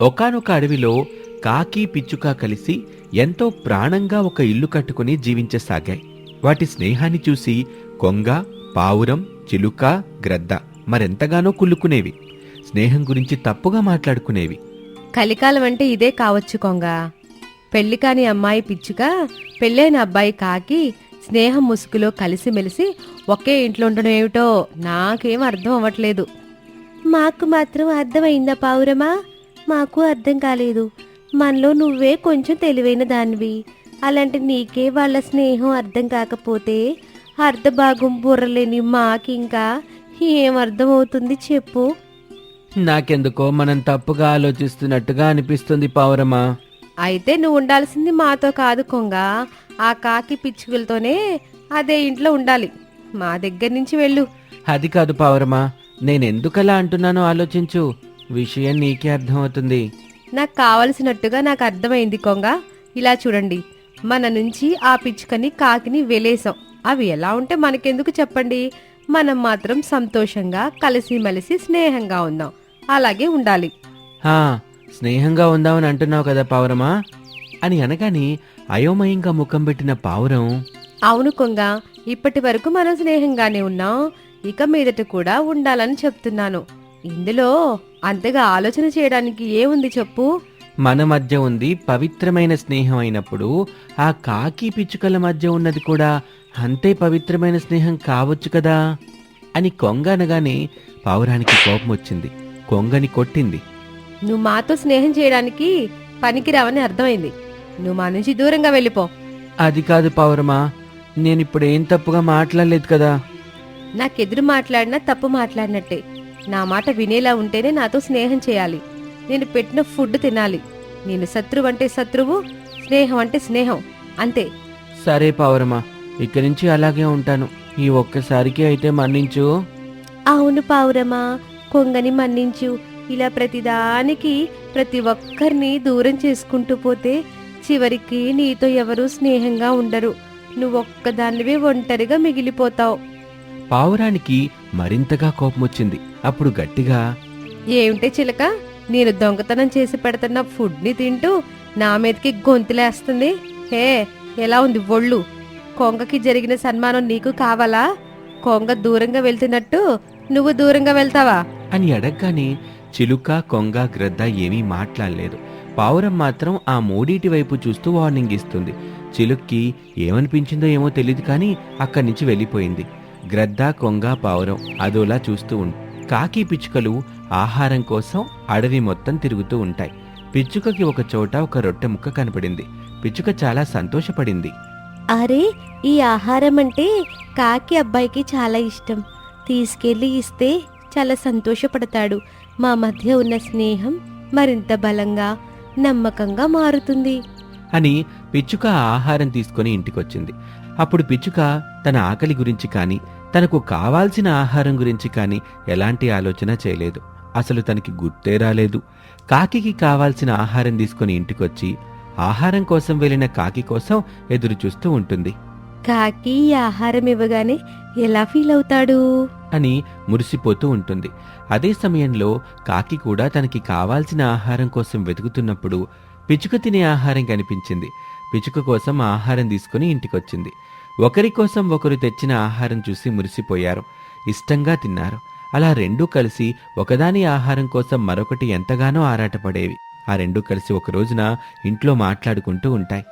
ఒకానొక అడవిలో కాకి పిచ్చుక కలిసి ఎంతో ప్రాణంగా ఒక ఇల్లు కట్టుకుని జీవించసాగాయి. వాటి స్నేహాన్ని చూసి కొంగ పావురం చిలుక గ్రద్ద మరెంతగానో కుళ్ళుకునేవి. స్నేహం గురించి తప్పుగా మాట్లాడుకునేవి. కలికాలం అంటే ఇదే కావచ్చు కొంగ. పెళ్ళి కాని అమ్మాయి పిచ్చుక పెళ్ళైన అబ్బాయి కాకి స్నేహం ముసుగులో కలిసిమెలిసి ఒకే ఇంట్లో ఉండడం ఏమిటో నాకేం అర్థం అవ్వట్లేదు. మాకు మాత్రం అర్థమైందా పావురమా? మాకు అర్థం కాలేదు. మనలో నువ్వే కొంచెం తెలివైన దానివి. అలాంటి నీకే వాళ్ళ స్నేహం అర్థం కాకపోతే అర్ధభాగం బుర్రలేని మాకింకా ఏం అర్థం అవుతుంది చెప్పు. నాకెందుకో మనం తప్పుగా ఆలోచిస్తున్నట్టుగా అనిపిస్తుంది పావురమా అయితే నువ్వు ఉండాల్సింది మాతో కాదు కొంగ. ఆ కాకి పిచ్చుకలతోనే అదే ఇంట్లో ఉండాలి. మా దగ్గర నుంచి వెళ్ళు. అది కాదు పావురమా నేనెందుకలా అంటున్నానో ఆలోచించు. విషయం నీకే అర్థమవుతుంది. నాకు కావలసినట్టుగా నాకు అర్థమైంది కొంగ. ఇలా చూడండి. మన నుంచి ఆ పిచ్చుకని కాకిని వెలేసాం అవి ఎలా ఉంటే మనకెందుకు చెప్పండి? మనం మాత్రం సంతోషంగా కలిసిమెలిసి స్నేహంగా ఉందాం. అలాగే ఉండాలి. హా స్నేహంగా ఉందామని అంటున్నావు కదా పావురమా? అని అనగానే అయోమయంగా ముఖం పెట్టిన పావురం అవును కొంగ ఇప్పటి వరకు మనం స్నేహంగానే ఉన్నాం. ఇక మీదట కూడా ఉండాలని చెప్తున్నాను. ఇందులో అంతగా ఆలోచన చేయడానికి ఏముంది చెప్పు? మన మధ్య ఉంది పవిత్రమైన స్నేహం అయినప్పుడు ఆ కాకి పిచ్చుకల మధ్య ఉన్నది కూడా అంతే పవిత్రమైన స్నేహం కావచ్చు కదా? అని కొంగ అనగానే పావురానికి కోపం వచ్చింది. కొంగని కొట్టింది. నువ్వు మాతో స్నేహం చేయడానికి పనికిరావని అర్థమైంది. నువ్వు మా నుంచి దూరంగా వెళ్ళిపో. అది కాదు పావురమా నేనిప్పుడు ఏం తప్పుగా మాట్లాడలేదు కదా? నాకెదురు మాట్లాడినా తప్పు మాట్లాడినట్టే. నా మాట వినేలా ఉంటేనే నాతో స్నేహం చేయాలి. నేను పెట్టిన ఫుడ్ తినాలి. నేను శత్రువు అంటే శత్రువు స్నేహం అంటే స్నేహం. అంతే. సరే పావురమా ఇక్కడి నుంచి అలాగే ఉంటాను. ఈ ఒక్కసారికి అయితే మన్నించు. అవును పావురమా కొంగని మన్నించు. ఇలా ప్రతిదానికి ప్రతి ఒక్కరిని దూరం చేసుకుంటూ పోతే చివరికి నీతో ఎవరూ స్నేహంగా ఉండరు. నువ్వొక్కదానివే ఒంటరిగా మిగిలిపోతావు. పావురానికి మరింతగా కోపం వచ్చింది అప్పుడు గట్టిగా ఏమిటే చిలక? నేను దొంగతనం చేసి పెడుతున్న ఫుడ్ని తింటూ నా మీదకి గొంతులేస్తుంది. హే ఎలా ఉంది ఒళ్ళు కొంగకి జరిగిన సన్మానం నీకు కావాలా? కొంగ దూరంగా వెళ్తున్నట్టు నువ్వు దూరంగా వెళ్తావా? అని అడగగానే చిలుక కొంగ గ్రద్ద ఏమీ మాట్లాడలేదు. పావురం మాత్రం ఆ మూడిటి వైపు చూస్తూ వార్నింగ్ ఇస్తుంది. చిలుక్కి ఏమనిపించిందో ఏమో తెలియదు కానీ అక్కడి నుంచి వెళ్ళిపోయింది. గ్రద్ద కొంగ పావురం అదోలా చూస్తూ ఉంది కాకి పిచ్చుకలు ఆహారం కోసం అడవి మొత్తం తిరుగుతూ ఉంటాయి. పిచ్చుకకి ఒక చోట ఒక రొట్టె ముక్క కనపడింది. పిచ్చుక చాలా సంతోషపడింది. అరే ఈ ఆహారం అంటే కాకి అబ్బాయికి చాలా ఇష్టం. తీసుకెళ్ళి ఇస్తే చాలా సంతోషపడతాడు. మా మధ్య ఉన్న స్నేహం మరింత బలంగా నమ్మకంగా మారుతుంది. అని పిచ్చుక ఆహారం తీసుకొని ఇంటికొచ్చింది. అప్పుడు పిచ్చుక తన ఆకలి గురించి కానీ తనకు కావాల్సిన ఆహారం గురించి కానీ ఎలాంటి ఆలోచన చేయలేదు. అసలు తనకి గుర్తే రాలేదు. కాకికి కావాల్సిన ఆహారం తీసుకొని ఇంటికొచ్చి ఆహారం కోసం వెళ్ళిన కాకి కోసం ఎదురు చూస్తూ ఉంటుంది. కాకి ఆహారం ఇవ్వగానే ఎలా ఫీల్ అవుతాడు? అని మురిసిపోతూ ఉంటుంది. అదే సమయంలో కాకి కూడా తనకి కావాల్సిన ఆహారం కోసం వెతుకుతున్నప్పుడు పిచ్చుక తినే ఆహారం కనిపించింది. పిచ్చుక కోసం ఆహారం తీసుకుని ఇంటికొచ్చింది. ఒకరి కోసం ఒకరు తెచ్చిన ఆహారం చూసి మురిసిపోయారు. ఇష్టంగా తిన్నారు. అలా రెండూ కలిసి ఒకదాని ఆహారం కోసం మరొకటి ఎంతగానో ఆరాటపడేవి. ఆ రెండూ కలిసి ఒక రోజున ఇంట్లో మాట్లాడుకుంటూ ఉంటాయి.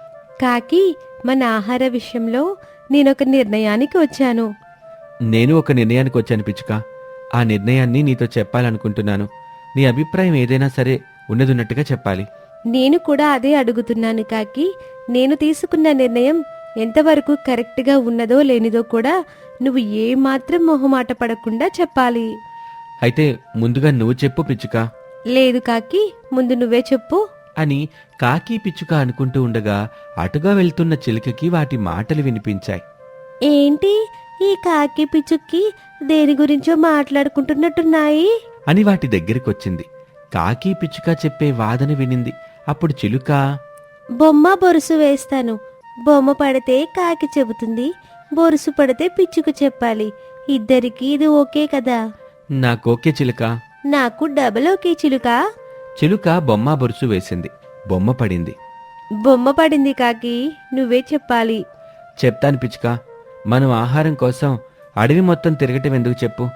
కాకి మన ఆహార విషయంలో నేనొక నిర్ణయానికి వచ్చాను. నేను ఒక నిర్ణయానికి వచ్చాను పిచ్చుక. ఆ నిర్ణయాన్ని నీతో చెప్పాలనుకుంటున్నాను. నీ అభిప్రాయం ఏదైనా సరే ఉన్నదున్నట్టుగా చెప్పాలి. నేను కూడా అదే అడుగుతున్నాను కాకి. నేను తీసుకున్న నిర్ణయం ఎంతవరకు కరెక్ట్గా ఉన్నదో లేనిదో కూడా నువ్వు ఏమాత్రం మొహమాట పడకుండా చెప్పాలి. అయితే ముందుగా నువ్వు చెప్పు పిచ్చుక. లేదు కాకి ముందు నువ్వే చెప్పు. అని కాకి పిచ్చుక అనుకుంటూ ఉండగా అటుగా వెళ్తున్న చిలుకకి వాటి మాటలు వినిపించాయి. ఏంటి? ఈ కాకి పిచ్చుక్కి దేని గురించో మాట్లాడుకుంటున్నట్టున్నాయి? అని వాటి దగ్గరికొచ్చింది. కాకి పిచ్చుక చెప్పే వాదన వినింది. అప్పుడు చిలుక బొమ్మ బొరుసు వేస్తాను. బొమ్మ పడితే కాకి చెబుతుంది బొరుసు పడితే పిచ్చుకు చెప్పాలి. ఇద్దరికి ఇది ఓకే కదా? నాకోకే చిలుక. నాకు డబల్ ఓకే చిలుక. చిలుక బొమ్మ బొరుసు వేసింది. బొమ్మ పడింది. బొమ్మ పడింది కాకి నువ్వే చెప్పాలి. చెప్తాను పిచ్చుక. మనం ఆహారం కోసం అడవి మొత్తం తిరగటం ఎందుకు చెప్పు?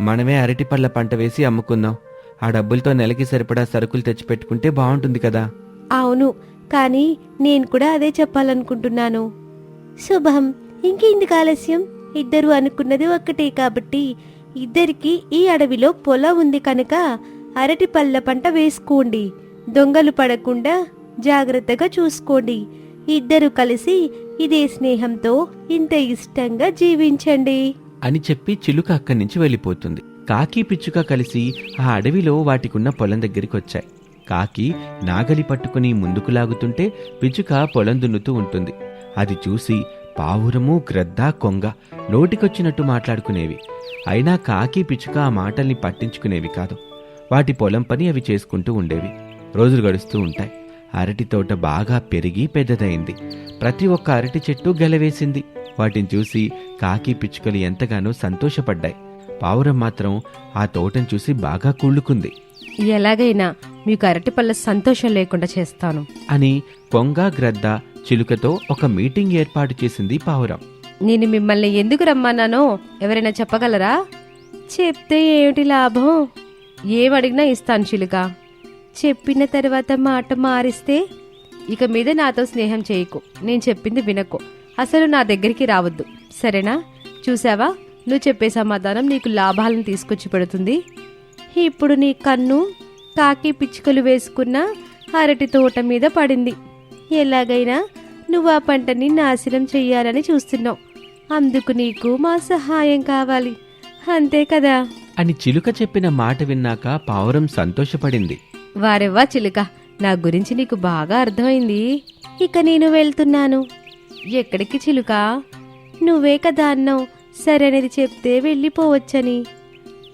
మనమే అరటిపళ్ళ పంట వేసి అమ్ముకుందాం. ఆ డబ్బులతో నెలకి సరిపడా సరుకులు తెచ్చిపెట్టుకుంటే బాగుంటుంది కదా? అవును. కానీ నేను కూడా అదే చెప్పాలనుకుంటున్నాను. శుభం. ఇంకెందుకు ఆలస్యం? ఇద్దరు అనుకున్నది ఒక్కటే కాబట్టి ఇద్దరికి ఈ అడవిలో పొలం ఉంది కనుక అరటి పళ్ళ పంట వేసుకోండి. దొంగలు పడకుండా జాగ్రత్తగా చూసుకోండి. ఇద్దరు కలిసి ఇదే స్నేహంతో ఇంత ఇష్టంగా జీవించండి. అని చెప్పి చిలుక అక్కడి నుంచి వెళ్ళిపోతుంది. కాకి పిచ్చుక కలిసి ఆ అడవిలో వాటికున్న పొలం దగ్గరికి వచ్చాయి కాకి నాగలి పట్టుకుని ముందుకు లాగుతుంటే పిచ్చుక పొలం దున్నుతూ ఉంటుంది. అది చూసి పావురము గ్రద్ద కొంగ నోటికొచ్చినట్టు మాట్లాడుకునేవి. అయినా కాకి పిచ్చుక ఆ మాటల్ని పట్టించుకునేవి కాదు. వాటి పొలం పని అవి చేసుకుంటూ ఉండేవి. రోజులు గడుస్తూ ఉంటాయి. అరటి తోట బాగా పెరిగి పెద్దదైంది. ప్రతి ఒక్క అరటి చెట్టు గెలవేసింది. వాటిని చూసి కాకి పిచ్చుకలు ఎంతగానో సంతోషపడ్డాయి. పావురం మాత్రం ఆ తోటను చూసి బాగా కుళ్ళుకుంది. ఎలాగైనా మీకు అరటి పళ్ళ సంతోషం లేకుండా చేస్తాను. అని కొంగ గ్రద్ద చిలుకతో ఒక మీటింగ్ ఏర్పాటు చేసింది పావురం. నేను మిమ్మల్ని ఎందుకు రమ్మన్నానో ఎవరైనా చెప్పగలరా? చెప్తే ఏమిటి లాభం? ఏమడిగినా ఇస్తాను చిలుక. చెప్పిన తర్వాత మాట మారిస్తే ఇక మీద నాతో స్నేహం చేయకు. నేను చెప్పింది వినకు. అసలు నా దగ్గరికి రావద్దు. సరేనా? చూసావా నువ్వు చెప్పే సమాధానం నీకు లాభాలను తీసుకొచ్చి పెడుతుంది. ఇప్పుడు నీ కన్ను కాకి పిచ్చుకలు వేసుకున్న అరటి తోట మీద పడింది. ఎలాగైనా నువ్వు ఆ పంటని నాశనం చెయ్యాలని చూస్తున్నావు. అందుకు నీకు మా సహాయం కావాలి. అంతే కదా? అని చిలుక చెప్పిన మాట విన్నాక పావురం సంతోషపడింది. వారెవ్వా చిలుక? నా గురించి నీకు బాగా అర్థమైంది. ఇక నేను వెళ్తున్నాను. ఎక్కడికి చిలుక? నువ్వే కదా అన్నావు. సరే అనేది చెప్తే వెళ్ళిపోవచ్చని.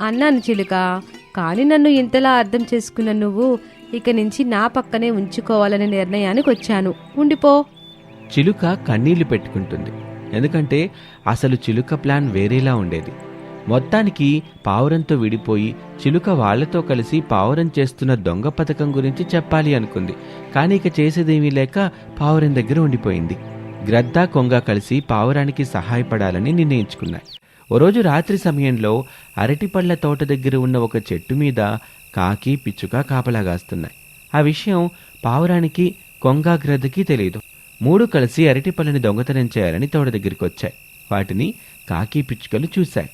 అన్నాను చిలుక. కానీ నన్ను ఇంతలా అర్థం చేసుకున్న నువ్వు ఇక నుంచి నా పక్కనే ఉంచుకోవాలనే నిర్ణయానికి వచ్చాను. ఉండిపో. చిలుక కన్నీళ్ళు పెట్టుకుంటుంది. ఎందుకంటే అసలు చిలుక ప్లాన్ వేరేలా ఉండేది. మొత్తానికి పావురంతో విడిపోయి చిలుక వాళ్ళతో కలిసి పావురం చేస్తున్న దొంగ పథకం గురించి చెప్పాలి అనుకుంది. కానీ ఇక చేసేదేమీ లేక పావురం దగ్గర ఉండిపోయింది. గ్రద్ద కొంగ కలిసి పావురానికి సహాయపడాలని నిర్ణయించుకున్నాయి. ఓ రోజు రాత్రి సమయంలో అరటిపళ్ళ తోట దగ్గర ఉన్న ఒక చెట్టు మీద కాకి పిచ్చుక కాపలాగాస్తున్నాయి ఆ విషయం పావురానికి కొంగ గ్రద్దకి తెలియదు మూడు కలిసి అరటిపళ్ళని దొంగతనం చేయాలని తోట దగ్గరికి వచ్చాయి. వాటిని కాకి పిచ్చుకలు చూశాయి.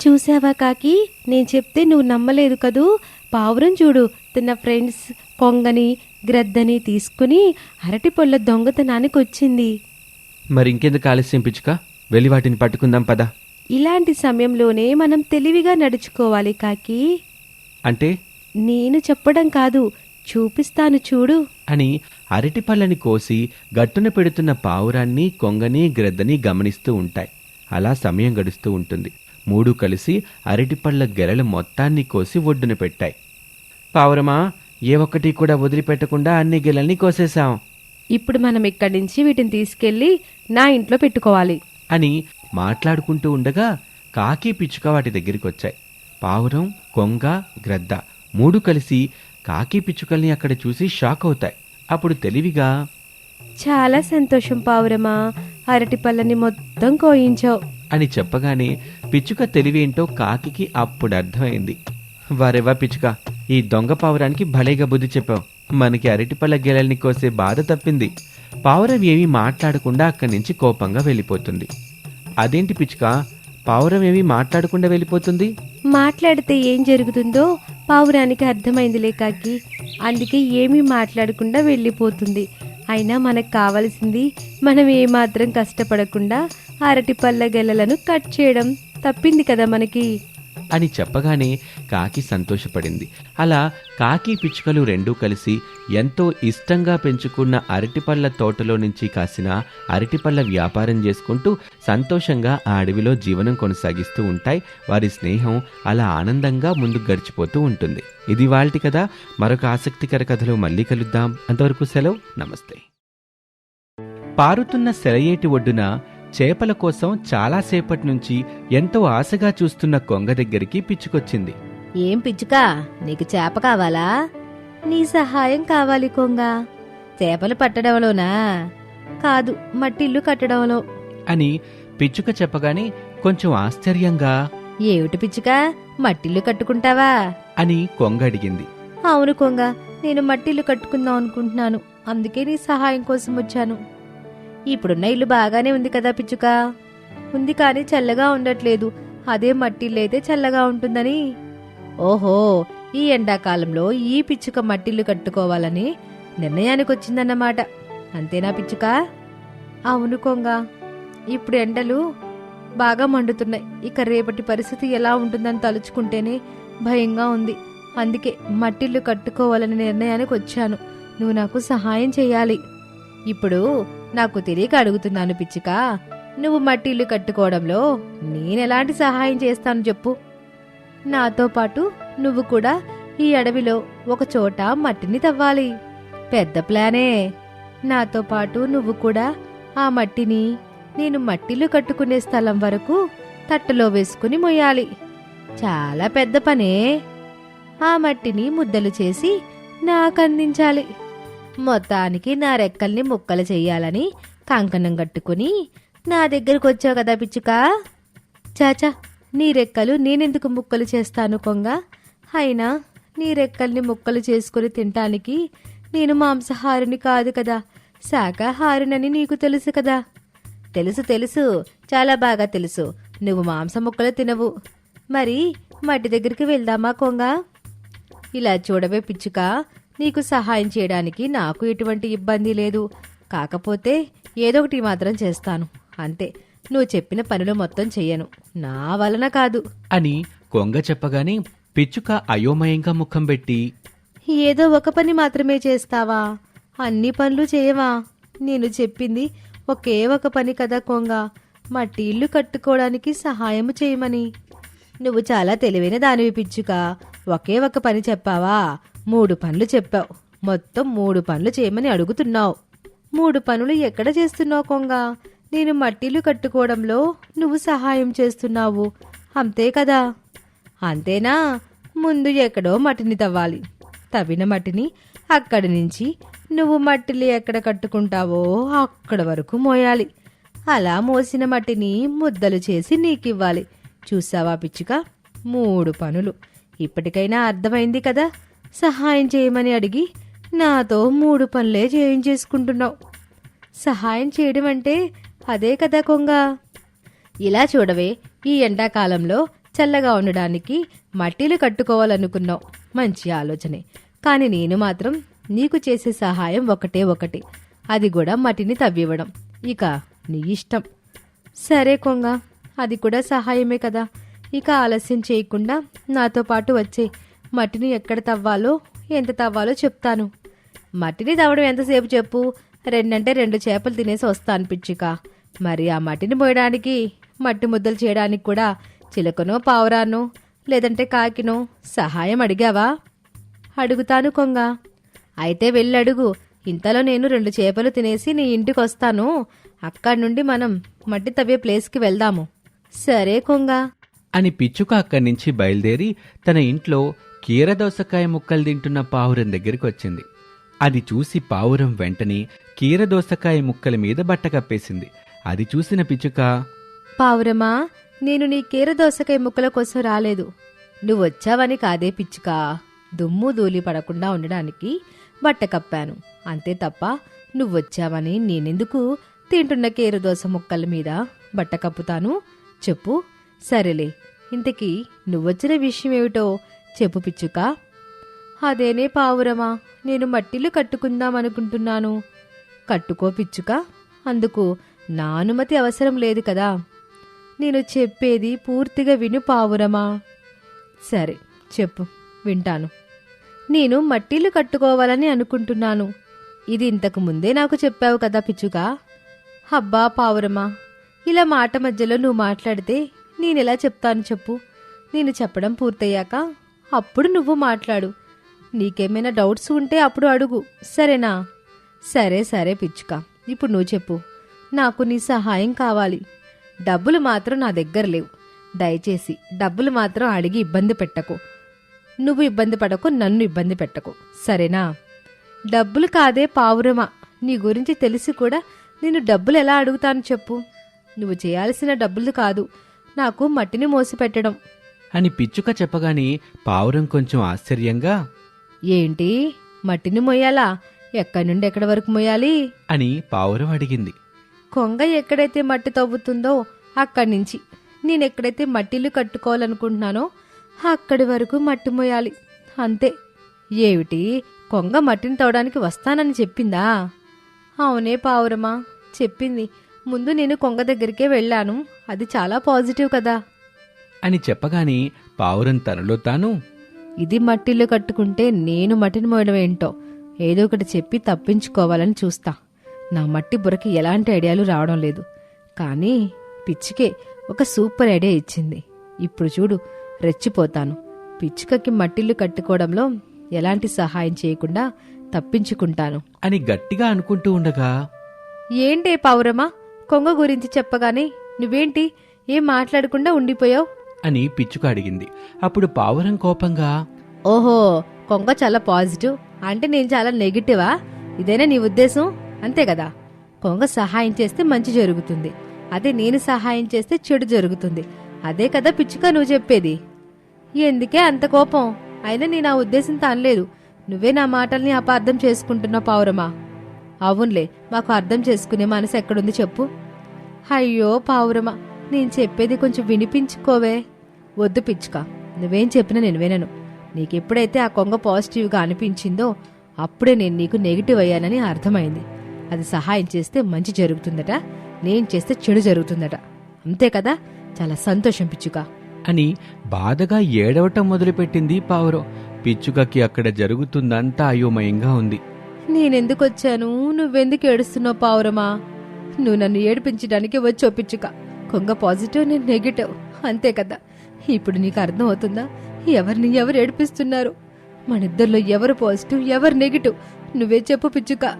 చూసావా కాకి? నేను చెప్తే నువ్వు నమ్మలేదు కదూ? పావురం చూడు తన ఫ్రెండ్స్ కొంగని గ్రద్దని తీసుకుని అరటి పొల్ల దొంగతనానికి వచ్చింది. మరి ఇంకెందుకు ఆలస్యం పిచ్చుక? వెళ్ళి వాటిని పట్టుకుందాం పద. ఇలాంటి సమయంలోనే మనం తెలివిగా నడుచుకోవాలి కాకి. అంటే? నేను చెప్పడం కాదు చూపిస్తాను చూడు. అని అరటిపళ్ళని కోసి గట్టున పెడుతున్న పావురాన్ని కొంగని గ్రద్దని గమనిస్తూ ఉంటాయి. అలా సమయం గడుస్తూ ఉంటుంది. మూడు కలిసి అరటిపళ్ళ గెలల మొత్తాన్ని కోసి ఒడ్డున పెట్టాయి. పావురమా ఏ ఒక్కటి కూడా వదిలిపెట్టకుండా అన్ని గెలల్ని కోసేశాం. ఇప్పుడు మనం ఇక్కడి నుంచి వీటిని తీసుకెళ్ళి నా ఇంట్లో పెట్టుకోవాలి. అని మాట్లాడుకుంటూ ఉండగా కాకి పిచ్చుక వాటి దగ్గరికి వచ్చాయి పావురం కొంగ గ్రద్ద మూడు కలిసి కాకి పిచ్చుకల్ని అక్కడ చూసి షాక్ అవుతాయి. అప్పుడు తెలివిగా చాలా సంతోషం పావురమా అరటి పళ్ళని మొత్తం కోయించావు. అని చెప్పగానే పిచ్చుక తెలివేంటో కాకికి అప్పుడు అర్థమైంది. వారెవా పిచ్చుక ఈ దొంగ పావురానికి భలేగా బుద్ధి చెప్పావు. మనకి అరటిపళ్ళ గెలల్ని కోసే బాధ తప్పింది. పావురం ఏమీ మాట్లాడకుండా అక్కడి నుంచి కోపంగా వెళ్ళిపోతుంది. అదేంటి పిచ్చుక? పావురం ఏమీ మాట్లాడకుండా వెళ్ళిపోతుంది? మాట్లాడితే ఏం జరుగుతుందో పావురానికి అర్థమైందిలే కాకి. అందుకే ఏమీ మాట్లాడకుండా వెళ్ళిపోతుంది. అయినా మనకు కావలసింది మనం ఏమాత్రం కష్టపడకుండా అరటి పళ్ళ గెలలను కట్ చేయడం. తప్పింది కదా మనకి. అని చెప్పగానే కాకి సంతోషపడింది. అలా కాకి పిచ్చుకలు రెండూ కలిసి ఎంతో ఇష్టంగా పెంచుకున్న అరటిపళ్ళ తోటలో నుంచి కాసిన అరటిపళ్ళ వ్యాపారం చేసుకుంటూ సంతోషంగా ఆ అడవిలో జీవనం కొనసాగిస్తూ ఉంటాయి. వారి స్నేహం అలా ఆనందంగా ముందుకు గడిచిపోతూ ఉంటుంది. ఇది వాళ్ళటి కదా మరొక ఆసక్తికర కథలో మళ్ళీ కలుద్దాం. అంతవరకు సెలవు. నమస్తే. పారుతున్న సెలయేటి ఒడ్డున చేపల కోసం చాలాసేపటి నుంచి ఎంతో ఆశగా చూస్తున్న కొంగ దగ్గరికి పిచ్చుకొచ్చింది. ఏం పిచ్చుక? నీకు చేప కావాలా? నీ సహాయం కావాలి కొంగ. చేపలు పట్టడంలోనా? కాదు మట్టిల్లు కట్టడంలో. అని పిచ్చుక చెప్పగానే కొంచెం ఆశ్చర్యంగా ఏమిటి పిచ్చుక? మట్టిల్లు కట్టుకుంటావా? అని కొంగ అడిగింది. అవును కొంగ నేను మట్టిల్లు కట్టుకుందాం అనుకుంటున్నాను. అందుకే నీ సహాయం కోసం వచ్చాను. ఇప్పుడున్న ఇల్లు బాగానే ఉంది కదా పిచ్చుక? ఉంది కానీ చల్లగా ఉండట్లేదు. అదే మట్టిల్లు అయితే చల్లగా ఉంటుందని. ఓహో ఈ ఎండాకాలంలో ఈ పిచ్చుక మట్టిల్లు కట్టుకోవాలని నిర్ణయానికి వచ్చిందన్నమాట అంతేనా పిచ్చుక? అవును కొంగ. ఇప్పుడు ఎండలు బాగా మండుతున్నాయి. ఇక రేపటి పరిస్థితి ఎలా ఉంటుందని తలుచుకుంటేనే భయంగా ఉంది. అందుకే మట్టిల్లు కట్టుకోవాలనే నిర్ణయానికి వచ్చాను నువ్వు నాకు సహాయం చేయాలి ఇప్పుడు నాకు తెలియక అడుగుతున్నాను పిచ్చిక. నువ్వు మట్టిల్లు కట్టుకోవడంలో నేనెలాంటి సహాయం చేస్తాను చెప్పు. నాతో పాటు నువ్వు కూడా ఈ అడవిలో ఒక చోట మట్టిని తవ్వాలి. పెద్ద ప్లానే. నాతో పాటు నువ్వు కూడా ఆ మట్టిని నేను మట్టిలు కట్టుకునే స్థలం వరకు తట్టలో వేసుకుని మొయ్యాలి. చాలా పెద్ద పనే. ఆ మట్టిని ముద్దలు చేసి నాకు అందించాలి మొత్తానికి నా రెక్కల్ని ముక్కలు చేయాలని కంకణం కట్టుకుని నా దగ్గరకు వచ్చావు కదా పిచ్చుక. చాచా నీ రెక్కలు నేనెందుకు ముక్కలు చేస్తాను కొంగ? అయినా నీ రెక్కల్ని ముక్కలు చేసుకుని తినటానికి నేను మాంసాహారుని కాదు కదా. శాకాహారునని నీకు తెలుసు కదా. తెలుసు తెలుసు. చాలా బాగా తెలుసు. నువ్వు మాంసం ముక్కలు తినవు. మరి మట్టి దగ్గరికి వెళ్దామా కొంగ? ఇలా చూడవే పిచ్చుక. నీకు సహాయం చేయడానికి నాకు ఎటువంటి ఇబ్బంది లేదు. కాకపోతే ఏదో ఒకటి మాత్రం చేస్తాను. అంతే. నువ్వు చెప్పిన పనులు మొత్తం చెయ్యను. నా వలన కాదు. అని కొంగ చెప్పగానే పిచ్చుక అయోమయంగా ముఖం పెట్టి ఏదో ఒక పని మాత్రమే చేస్తావా? అన్ని పనులు చేయవా? నేను చెప్పింది ఒకే ఒక పని కదా కొంగ. మట్టి ఇల్లు కట్టుకోవడానికి సహాయం చేయమని. నువ్వు చాలా తెలివైన దానివి పిచ్చుక. ఒకే ఒక పని చెప్పావా? మూడు పనులు చెప్పావు. మొత్తం మూడు పనులు చేయమని అడుగుతున్నావు. మూడు పనులు ఎక్కడ చేస్తున్నావు కొంగ? నేను మట్టిలు కట్టుకోవడంలో నువ్వు సహాయం చేస్తున్నావు. అంతే కదా? అంతేనా? ముందు ఎక్కడో మట్టిని తవ్వాలి. తవ్విన మట్టిని అక్కడి నుంచి నువ్వు మట్టిలు ఎక్కడ కట్టుకుంటావో అక్కడ వరకు మోయాలి. అలా మోసిన మట్టిని ముద్దలు చేసి నీకివ్వాలి. చూసావా పిచ్చుక? మూడు పనులు. ఇప్పటికైనా అర్థమైంది కదా? సహాయం చేయమని అడిగి నాతో మూడు పనులే చేయించేసుకుంటున్నావు. సహాయం చేయడం అంటే అదే కదా కొంగ? ఇలా చూడవే ఈ ఎండాకాలంలో చల్లగా ఉండడానికి మట్టిలు కట్టుకోవాలనుకున్నావు. మంచి ఆలోచనే. కానీ నేను మాత్రం నీకు చేసే సహాయం ఒకటే ఒకటి. అది కూడా మట్టిని తవ్వివ్వడం. ఇక నీ ఇష్టం. సరే కొంగ అది కూడా సహాయమే కదా. ఇక ఆలస్యం చేయకుండా నాతో పాటు వచ్చే మట్టిని ఎక్కడ తవ్వాలో ఎంత తవ్వాలో చెప్తాను. మట్టిని తవ్వడం ఎంతసేపు చెప్పు? రెండంటే రెండు చేపలు తినేసి వస్తాను పిచ్చిక. మరి ఆ మట్టిని మోయడానికి మట్టి ముద్దలు చేయడానికి కూడా చిలకనో పావురానో లేదంటే కాకినో సహాయం అడిగావా? అడుగుతాను కొంగ. అయితే వెళ్ళడుగు. ఇంతలో నేను రెండు చేపలు తినేసి నీ ఇంటికి వస్తాను. అక్కడి నుండి మనం మట్టి తవ్వే ప్లేస్కి వెళ్దాము. సరే కొంగ. అని పిచ్చుక అక్కడి నుంచి బయలుదేరి తన ఇంట్లో కీరదోసకాయ ముక్కలు తింటున్న పావురం దగ్గరికి వచ్చింది. అది చూసి పావురం వెంటనే కీరదోసకాయ ముక్కల మీద బట్ట కప్పేసింది. అది చూసిన పిచ్చుక పావురమా నేను నీ కీర దోసకాయ ముక్కల కోసం రాలేదు. నువ్వు వచ్చావని కాదే పిచ్చుక. దుమ్ము ధూళి పడకుండా ఉండడానికి బట్ట కప్పాను. అంతే తప్ప నువ్వొచ్చావని నేనెందుకు తింటున్న కీరదోస ముక్కల మీద బట్ట కప్పుతాను? చెప్పు. సరేలే. ఇంతకీ నువ్వొచ్చిన విషయం ఏమిటో చెప్పు పిచ్చుక. అదేనే పావురమా నేను మట్టిలు కట్టుకుందాం అనుకుంటున్నాను కట్టుకో పిచ్చుక అందుకు నా అనుమతి అవసరం లేదు కదా. నేను చెప్పేది పూర్తిగా విను పావురమా. సరే చెప్పు వింటాను. నేను మట్టిలు కట్టుకోవాలని అనుకుంటున్నాను. ఇది ఇంతకు ముందే నాకు చెప్పావు కదా పిచ్చుక. హబ్బా పావురమా ఇలా మాట మధ్యలో నువ్వు మాట్లాడితే నేనెలా చెప్తాను చెప్పు. నేను చెప్పడం పూర్తయ్యాక అప్పుడు నువ్వు మాట్లాడు. నీకేమైనా డౌట్స్ ఉంటే అప్పుడు అడుగు. సరేనా? సరే సరే పిచ్చుక. ఇప్పుడు నువ్వు చెప్పు. నాకు నీ సహాయం కావాలి. డబ్బులు మాత్రం నా దగ్గర లేవు. దయచేసి డబ్బులు మాత్రం అడిగి ఇబ్బంది పెట్టకు. నువ్వు ఇబ్బంది పడకు నన్ను ఇబ్బంది పెట్టకు. సరేనా? డబ్బులు కాదే పావురమా? నీ గురించి తెలిసి కూడా నేను డబ్బులు ఎలా అడుగుతాను చెప్పు. నువ్వు చేయాల్సిన డబ్బులు కాదు. నాకు మట్టిని మోసిపెట్టడం. అని పిచ్చుక చెప్పగానే పావురం కొంచెం ఆశ్చర్యంగా ఏంటి? మట్టిని మొయ్యాలా? ఎక్కడి నుండి ఎక్కడి వరకు మొయ్యాలి? అని పావురం అడిగింది. కొంగ ఎక్కడైతే మట్టి తవ్వుతుందో అక్కడి నుంచి. నేను ఎక్కడైతే మట్టిల్లు కట్టుకోవాలనుకుంటున్నానో అక్కడి వరకు మట్టి మోయాలి అంతే. ఏమిటి? కొంగ మట్టిని తవ్వడానికి వస్తానని చెప్పిందా? అవునే పావురమా చెప్పింది. ముందు నేను కొంగ దగ్గరికే వెళ్ళాను. అది చాలా పాజిటివ్ కదా. అని చెప్పగానే పావురం తనలో తాను ఇది మట్టిల్లు కట్టుకుంటే నేను మట్టిని మోయడం ఏంటో ఏదో ఒకటి చెప్పి తప్పించుకోవాలని చూస్తా. నా మట్టి బుర్రకి ఎలాంటి ఐడియాలు రావడం లేదు. కానీ పిచ్చికే ఒక సూపర్ ఐడియా ఇచ్చింది. ఇప్పుడు చూడు రెచ్చిపోతాను. పిచ్చుకకి మట్టిల్లు కట్టుకోవడంలో ఎలాంటి సహాయం చేయకుండా తప్పించుకుంటాను. అని గట్టిగా అనుకుంటూ ఉండగా ఏంటే పౌరమా కొంగ గురించి చెప్పగానే నువ్వేంటి? ఏం మాట్లాడకుండా ఉండిపోయావు? అని పిచ్చుక అడిగింది. అప్పుడు పావురం కోపంగా ఓహో కొంగ చాలా పాజిటివ్. అంటే నేను చాలా నెగిటివా? ఇదేనా నీ ఉద్దేశం? అంతే కదా. కొంగ సహాయం చేస్తే మంచి జరుగుతుంది. అదే నేను సహాయం చేస్తే చెడు జరుగుతుంది. అదే కదా పిచ్చుక నువ్వు చెప్పేది. ఎందుకే అంత కోపం? అయినా నేను ఆ ఉద్దేశం తనలేదు. నువ్వే నా మాటల్ని అపార్థం చేసుకుంటున్నావు పావురమా? అవునులే మాకు అర్థం చేసుకునే మనసు ఎక్కడుంది చెప్పు. అయ్యో పావురమా. నేను చెప్పేది కొంచెం వినిపించుకోవే. వద్దు పిచ్చుక నువ్వేం చెప్పినా నేను వినను. నీకెప్పుడైతే ఆ కొంగ పాజిటివ్గా అనిపించిందో అప్పుడే నేను నీకు నెగిటివ్ అయ్యానని అర్థమైంది. అది సహాయం చేస్తే మంచి జరుగుతుందట నేను చేస్తే చెడు జరుగుతుందట. అంతే కదా? చాలా సంతోషం పిచ్చుక. అని బాధగా ఏడవటం మొదలుపెట్టింది పావురం. పిచ్చుకకి అక్కడ జరుగుతుందంతా అయోమయంగా ఉంది. నేనెందుకు వచ్చాను నువ్వెందుకు ఏడుస్తున్నావు పావురమా? నువ్వు నన్ను ఏడిపించడానికి వచ్చో పిచ్చుక. కొంగ పాజిటివ్ నేను నెగిటివ్. అంతే కదా. ఇప్పుడు నీకు అర్థం అవుతుందా ఎవరిని ఎవరు ఏడిపిస్తున్నారు? మనిద్దరిలో ఎవరు పాజిటివ్ ఎవరు నెగిటివ్? నువ్వే చెప్పు పిచ్చుక.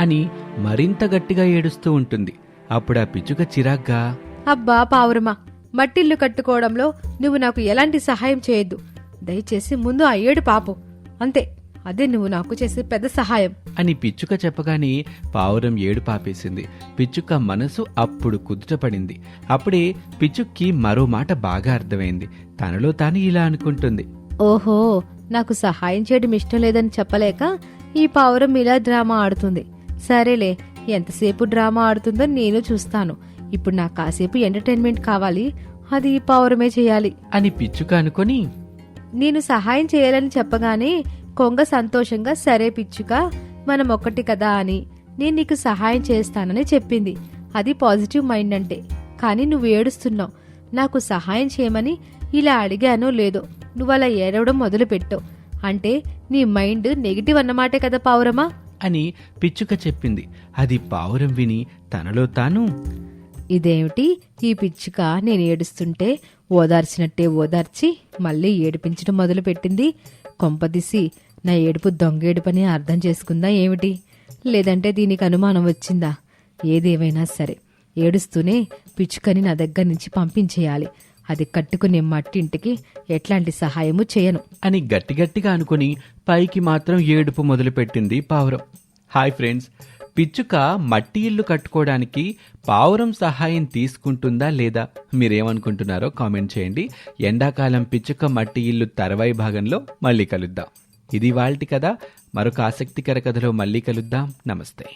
అని మరింత గట్టిగా ఏడుస్తూ ఉంటుంది. అప్పుడు ఆ పిచ్చుక చిరాగ్గా అబ్బా పావురమా మట్టిల్లు కట్టుకోవడంలో నువ్వు నాకు ఎలాంటి సహాయం చేయొద్దు. దయచేసి ముందు ఆ ఏడు పాపు. అంతే. అదే నువ్వు నాకు చేసే పెద్ద సహాయం. అని పిచ్చుక చెప్పగానే పావురం ఏడు పాపేసింది. పిచ్చుక మనసు అప్పుడు కుదుటపడింది. అప్పుడే పిచ్చుక్కి మరో మాట బాగా అర్థమైంది. తనలో తాను ఇలా అనుకుంటుంది. ఓహో నాకు సహాయం చేయడం ఇష్టం లేదని చెప్పలేక ఈ పావురం ఇలా డ్రామా ఆడుతుంది. సరేలే ఎంతసేపు డ్రామా ఆడుతుందో నేను చూస్తాను. ఇప్పుడు నాకు కాసేపు ఎంటర్టైన్మెంట్ కావాలి. అది ఈ పావురమే చేయాలి. అని పిచ్చుక అనుకొని నేను సహాయం చేయాలని చెప్పగానే కొంగ సంతోషంగా సరే పిచ్చుక మనం ఒక్కటి కదా అని. నేను నీకు సహాయం చేస్తానని చెప్పింది. అది పాజిటివ్ మైండ్ అంటే. కానీ నువ్వు ఏడుస్తున్నావు. నాకు సహాయం చేయమని ఇలా అడిగానో లేదో. నువ్వు అలా ఏడవడం మొదలుపెట్టావు. అంటే నీ మైండ్ నెగిటివ్ అన్నమాటే కదా పావురమా? అని పిచ్చుక చెప్పింది. అది పావురం విని తనలో తాను ఇదేమిటి? ఈ పిచ్చుక నేను ఏడుస్తుంటే ఓదార్చినట్టే ఓదార్చి మళ్ళీ ఏడిపించడం మొదలుపెట్టింది. కొంపదీసి నా ఏడుపు దొంగేడుపని అర్థం చేసుకుందా ఏమిటి? లేదంటే దీనికి అనుమానం వచ్చిందా? ఏదేమైనా సరే ఏడుస్తూనే పిచ్చుకని నా దగ్గర నుంచి పంపించేయాలి. అది కట్టుకునే మట్టింటికి ఎట్లాంటి సహాయము చేయను. అని గట్టిగట్టిగా అనుకుని పైకి మాత్రం ఏడుపు మొదలుపెట్టింది పావురం. హాయ్ ఫ్రెండ్స్ పిచ్చుక మట్టి ఇల్లు కట్టుకోవడానికి పావురం సహాయం తీసుకుంటుందా లేదా? మీరేమనుకుంటున్నారో కామెంట్ చేయండి. ఎండాకాలం పిచ్చుక మట్టి ఇల్లు తర్వాయి భాగంలో మళ్ళీ కలుద్దాం. ఇది వాళ్ళటి కదా మరొక ఆసక్తికర కథలో మళ్ళీ కలుద్దాం. నమస్తే.